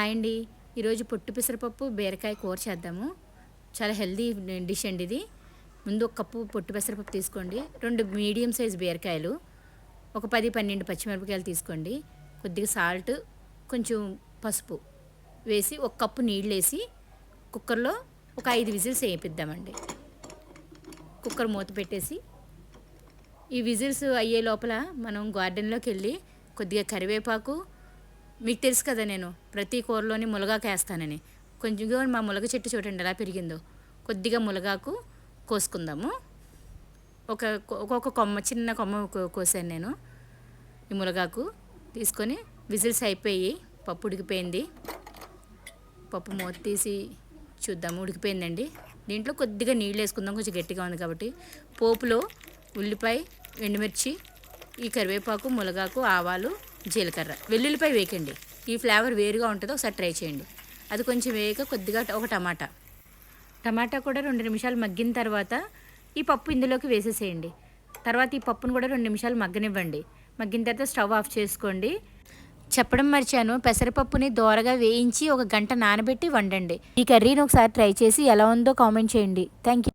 Hi అండి. ఈరోజు పొట్టు పెసరపప్పు బీరకాయ కూర చేద్దాము. చాలా హెల్దీ డిష్ అండి ఇది. ముందు ఒక కప్పు పొట్టు పెసరపప్పు తీసుకోండి. రెండు మీడియం సైజ్ బీరకాయలు. ఒక పది పన్నెండు పచ్చిమిరపకాయలు తీసుకోండి. కొద్దిగా సాల్ట్ కొంచెం పసుపు వేసి ఒక కప్పు నీళ్ళు వేసి కుక్కర్లో ఒక ఐదు విజిల్స్ వేయిద్దామండి. కుక్కర్ మూత పెట్టేసి ఈ విజిల్స్ అయ్యే లోపల మనం గార్డెన్లోకి వెళ్ళి కొద్దిగా కరివేపాకు మీకు తెలుసు కదా నేను ప్రతి కూరలోని మునగాకు వేస్తానని. కొంచెంగా మా మునగ చెట్టు చూడండి ఎలా పెరిగిందో. కొద్దిగా మునగాకు కోసుకుందాము. ఒక ఒక్కొక్క కొమ్మ చిన్న కొమ్మ కోసాను నేను. ఈ మునగాకు తీసుకొని విజిల్స్ అయిపోయి పప్పు ఉడికిపోయింది. పప్పు మూత తీసి చూద్దాము ఉడికిపోయిందండి. దీంట్లో కొద్దిగా నీళ్ళు వేసుకుందాం కొంచెం గట్టిగా ఉంది కాబట్టి. పోపులో ఉల్లిపాయ ఎండుమిర్చి ఈ కరివేపాకు మునగాకు ఆవాలు జీలకర్ర. వెల్లుల్లిపై వేయకండి ఈ ఫ్లేవర్ వేరుగా ఉంటుందో ఒకసారి ట్రై చేయండి. అది కొంచెం వేయక కొద్దిగా ఒక టమాటా. టమాటా కూడా రెండు నిమిషాలు మగ్గిన తర్వాత ఈ పప్పు ఇందులోకి వేసేసేయండి. తర్వాత ఈ పప్పును కూడా రెండు నిమిషాలు మగ్గనివ్వండి. మగ్గిన తర్వాత స్టవ్ ఆఫ్ చేసుకోండి. చెప్పడం మర్చాను. పెసరపప్పుని దోరగా వేయించి ఒక గంట నానబెట్టి వండండి. ఈ కర్రీని ఒకసారి ట్రై చేసి ఎలా ఉందో కామెంట్ చేయండి. Thank you